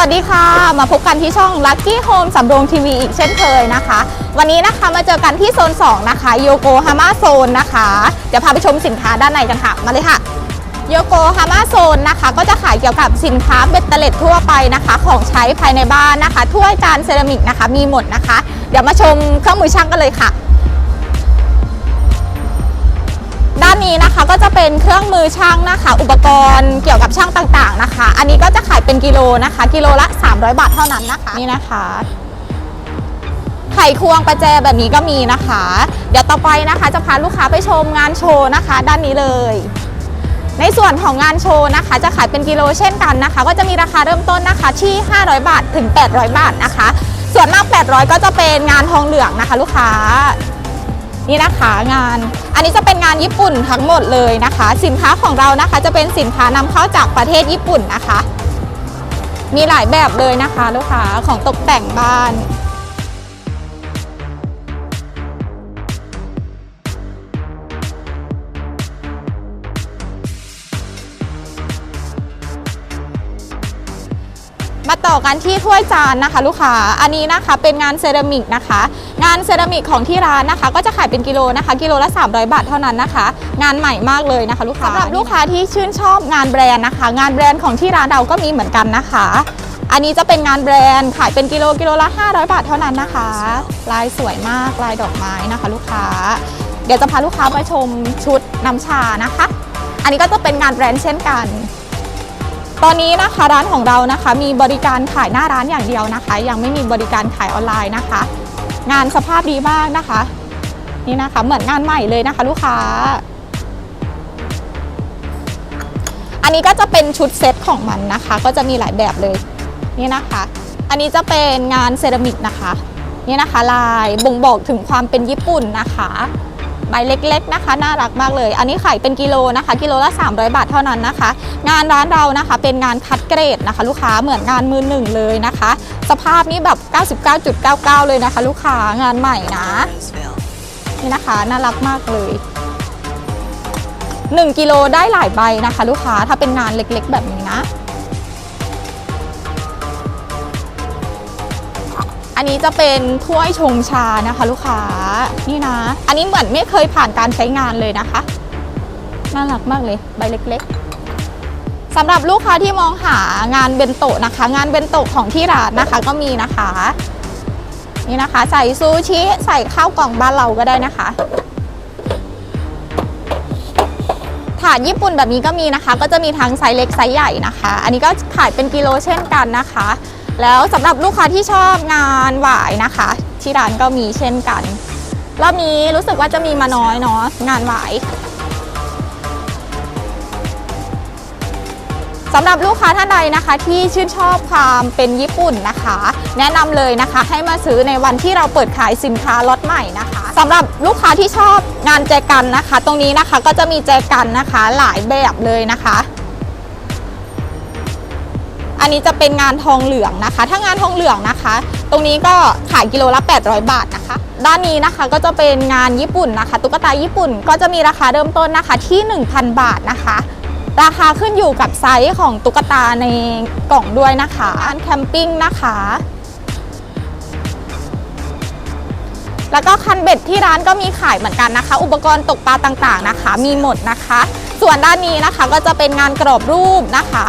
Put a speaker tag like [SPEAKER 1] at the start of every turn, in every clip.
[SPEAKER 1] วัสดีค่ะ มาพบกันที่ช่อง Lucky Home สำโรงทีวีอีกเช่นเคยนะคะ วันนี้นะคะมาเจอกันที่โซน 2 นะคะโยโกฮาม่าโซนนะคะเดี๋ยวพาไปชมสินค้าด้านในกันค่ะ มาเลยค่ะโยโกฮาม่าโซนนะคะ ก็จะขายเกี่ยวกับสินค้าเบ็ดเตล็ดทั่วไปนะคะ ของใช้ภายในบ้านนะคะถ้วยจานเซรามิกนะคะ มีหมดนะคะ เดี๋ยวมาชมเครื่องมือช่างกันเลยค่ะ ด้านนี้นะคะก็จะเป็นเครื่องมือช่างนะคะ อุปกรณ์เกี่ยวกับช่างต่างๆนะคะ อันนี้ก็จะขายเป็นกิโลนะคะ กิโลละ 300 บาทเท่านั้นนะคะนี่นะคะไขควงประแจแบบนี้ก็มีนะคะ เดี๋ยวต่อไปนะคะ จะพาลูกค้าไปชมงานโชว์นะคะ ด้านนี้เลย ในส่วนของงานโชว์นะคะ จะขายเป็นกิโลเช่นกันนะคะ ก็จะมีราคาเริ่มต้นนะคะที่ 500 บาทถึง 800 บาทนะคะ ส่วนมาก 800 ก็จะเป็นงานทองเหลืองนะคะ ลูกค้า นี่นะคะงาน อันนี้จะเป็นงานญี่ปุ่นทั้งหมดเลยนะคะ สินค้าของเรานะคะจะเป็นสินค้านำเข้าจากประเทศญี่ปุ่นนะคะ มีหลายแบบเลยนะคะ ลูกค้าของตกแต่งบ้าน ต่อกันที่ถ้วยจานนะคะลูกค้า อันนี้นะคะเป็นงานเซรามิกนะคะ งานเซรามิกของที่ร้านนะคะ ก็จะขายเป็นกิโลนะคะ กิโลละ 300 บาทเท่านั้นนะคะ งานใหม่มากเลยนะคะ ลูกค้าสำหรับลูกค้าที่ชื่นชอบงานแบรนด์นะคะ งานแบรนด์ของที่ร้านเราก็มีเหมือนกันนะคะ อันนี้จะเป็นงานแบรนด์ขายเป็นกิโลกิโลละ 500 บาทเท่านั้นนะคะ ลายสวยมากลายดอกไม้นะคะ ลูกค้า เดี๋ยวจะพาลูกค้าไปชมชุดน้ำชานะคะ อันนี้ก็จะเป็นงานแบรนด์เช่นกัน ตอนนี้นะคะร้านของเรานะคะมีบริการขายหน้าร้านอย่างเดียวนะคะ ยังไม่มีบริการขายออนไลน์นะคะ งานสภาพดีมากนะคะ นี่นะคะเหมือนงานใหม่เลยนะคะ ลูกค้า อันนี้ก็จะเป็นชุดเซตของมันนะคะ ก็จะมีหลายแบบเลยนี่นะคะ อันนี้จะเป็นงานเซรามิกนะคะ นี่นะคะลายบ่งบอกถึงความเป็นญี่ปุ่นนะคะ ใบเล็กๆนะคะ น่ารักมากเลย อันนี้ขายเป็นกิโลนะคะ กิโลละ 300 บาทเท่านั้นนะคะ งานร้านเรานะคะ เป็นงานคัดเกรดนะคะ ลูกค้าเหมือนงานมือหนึ่งเลยนะคะ สภาพนี้แบบ 99.99 เลยนะคะ ลูกค้างานใหม่นะนี่นะคะน่ารักมากเลย1กิโลได้หลายใบนะคะ ลูกค้าถ้าเป็นงานเล็กๆ แบบนี้นะ อันนี้จะเป็นถ้วยชงชานะคะลูกค้านี่นะ อันนี้เหมือนไม่เคยผ่านการใช้งานเลยนะคะน่ารักมากเลยใบเล็กๆสำหรับลูกค้าที่มองหางานเบนโตะนะคะ งานเบนโตะของที่ร้านนะคะก็มีนะคะ นี่นะคะ ใส่ซูชิใส่ข้าวกล่องบ้านเราก็ได้นะคะถาดญี่ปุ่นแบบนี้ก็มีนะคะ ก็จะมีทั้งไซส์เล็กไซส์ใหญ่นะคะ อันนี้ก็ขายเป็นกิโลเช่นกันนะคะ แล้วสำหรับลูกค้าที่ชอบงานหวายนะคะ ที่ร้านก็มีเช่นกันรอบนี้รู้สึกว่าจะมีมาน้อยเนาะงานหวายสำหรับลูกค้าท่านใดนะคะที่ชื่นชอบความเป็นญี่ปุ่นนะคะ แนะนำเลยนะคะให้มาซื้อในวันที่เราเปิดขายสินค้าล็อตใหม่นะคะสำหรับลูกค้าที่ชอบงานแจกันนะคะ ตรงนี้นะคะก็จะมีแจกันนะคะหลายแบบเลยนะคะ อันนี้จะเป็นงานทองเหลืองนะคะ ถ้างานทองเหลืองนะคะ ตรงนี้ก็ขายกิโลละ 800 บาทนะคะ ด้านนี้นะคะก็จะเป็นงานญี่ปุ่นนะคะ ตุ๊กตาญี่ปุ่นก็จะมีราคาเริ่มต้นนะคะที่ 1,000 บาทนะคะ ราคาขึ้นอยู่กับไซส์ของตุ๊กตาในกล่องด้วยนะคะงานแคมปิ้งนะคะแล้วก็คันเบ็ดที่ร้านก็มีขายเหมือนกันนะคะ อุปกรณ์ตกปลาต่างๆนะคะ มีหมดนะคะ ส่วนด้านนี้นะคะก็จะเป็นงานกรอบรูปนะคะ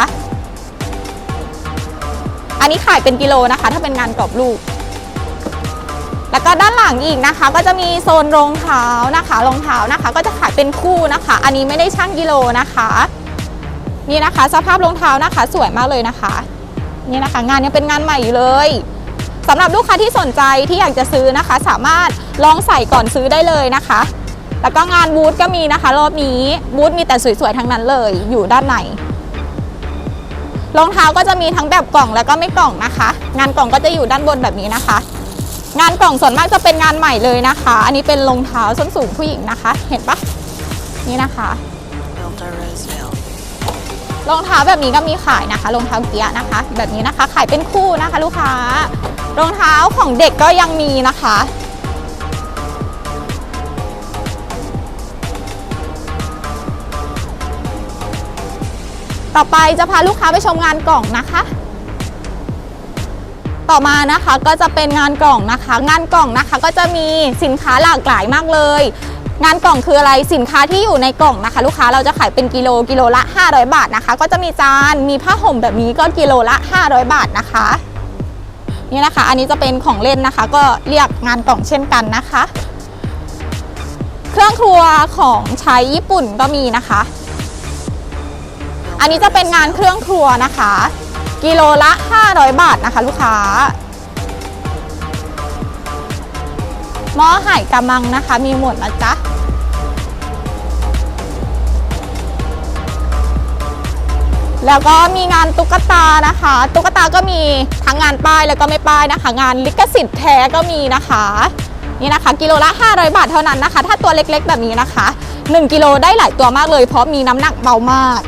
[SPEAKER 1] อันนี้ขายเป็นกิโลนะคะ ถ้าเป็นงานกรอบรูปแล้วก็ด้านหลังอีกนะคะ ก็จะมีโซนรองเท้านะคะรองเท้านะคะ ก็จะขายเป็นคู่นะคะ อันนี้ไม่ได้ชั่งกิโลนะคะ นี่นะคะสภาพรองเท้านะคะ สวยมากเลยนะคะนี่นะคะ งานยังเป็นงานใหม่อยู่เลยสำหรับลูกค้าที่สนใจที่อยากจะซื้อนะคะ สามารถลองใส่ก่อนซื้อได้เลยนะคะ แล้วก็งานบูธก็มีนะคะ รอบนี้บูธมีแต่สวยๆทั้งนั้นเลย อยู่ด้านใน รองเท้าก็จะมีทั้งแบบกล่องแล้วก็ไม่กล่องนะคะ งานกล่องก็จะอยู่ด้านบนแบบนี้นะคะ งานกล่องส่วนมากจะเป็นงานใหม่เลยนะคะ อันนี้เป็นรองเท้าส้นสูงผู้หญิงนะคะ เห็นปะนี่นะคะรองเท้าแบบนี้ก็มีขายนะคะรองเท้าเกียร์นะคะ แบบนี้นะคะขายเป็นคู่นะคะ ลูกค้ารองเท้าของเด็กก็ยังมีนะคะ ต่อไปจะพาลูกค้าไปชมงานกล่องนะคะ ต่อมานะคะก็จะเป็นงานกล่องนะคะ งานกล่องนะคะก็จะมีสินค้าหลากหลายมากเลย งานกล่องคืออะไรสินค้าที่อยู่ในกล่องนะคะ ลูกค้าเราจะขายเป็นกิโลกิโลละ 500 บาทนะคะ ก็จะมีจานมีผ้าห่มแบบนี้ก็กิโลละ 500 บาทนะคะนี่นะคะ อันนี้จะเป็นของเล่นนะคะ ก็เรียกงานกล่องเช่นกันนะคะ เครื่องครัวของใช้ญี่ปุ่นก็มีนะคะ อันนี้จะเป็นงานเครื่องครัวนะคะ กิโลละ 500 บาทนะคะ ลูกค้าหม้อไหกำมังนะคะ มีหมดนะจ๊ะแล้วก็มีงานตุ๊กตานะคะ ตุ๊กตาก็มีทั้งงานป้ายแล้วก็ไม่ป้ายนะคะ งานลิขสิทธิ์แท้ก็มีนะคะนี่นะคะกิโลละ 500 บาทเท่านั้นนะคะ ถ้าตัวเล็กๆแบบนี้นะคะ 1 กิโลได้หลายตัวมากเลย เพราะมีน้ำหนักเบามาก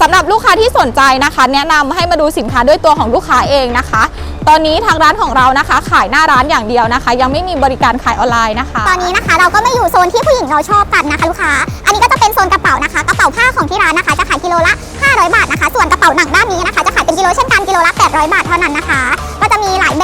[SPEAKER 1] สำหรับลูกค้าที่สนใจนะคะ แนะนำให้มาดูสินค้าด้วยตัวของลูกค้าเองนะคะ ตอนนี้ทางร้านของเรานะคะ ขายหน้าร้านอย่างเดียวนะคะ ยังไม่มีบริการขายออนไลน์นะคะ
[SPEAKER 2] ตอนนี้นะคะเราก็ไมาอยู่โซนที่ผู้หญิงเราชอบกันนะคะลูกค้า อันนี้ก็จะเป็นโซนกระเป๋านะคะกระเป๋าผ้าของที่ร้านนะคะจะขายกิโลละ500 บาทนะคะ ส่วนกระเป๋าหนังด้านนี้นะคะ จะขายเป็นกิโลเช่นกันกิโลละ800 บาทเท่านั้นนะคะ ก็จะมีหลาย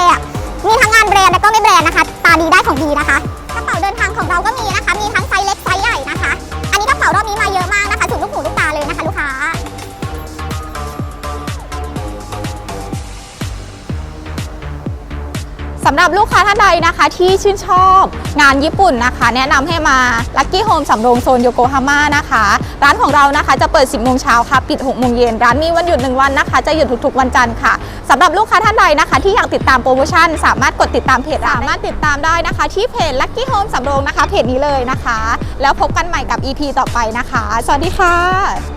[SPEAKER 1] สำหรับลูกค้าท่านใดนะคะที่ชื่นชอบงานญี่ปุ่นนะคะ แนะนำให้มา Lucky Home สำโรงโซนโยโกฮาม่านะคะ ร้านของเรานะคะจะเปิด 10โมงเช้าค่ะ ปิด6โมงเย็นร้านมีวันหยุด 1 วันนะคะ จะหยุดทุกๆ วันจันทร์ค่ะสำหรับลูกค้าท่านใดนะคะ ที่อยากติดตามโปรโมชั่น สามารถกดติดตามเพจสามารถติดตามได้นะคะ ที่เพจ Lucky Home สำโรงนะคะเพจนี้เลยนะคะ แล้วพบกันใหม่กับ EP ต่อไปนะคะ สวัสดีค่ะ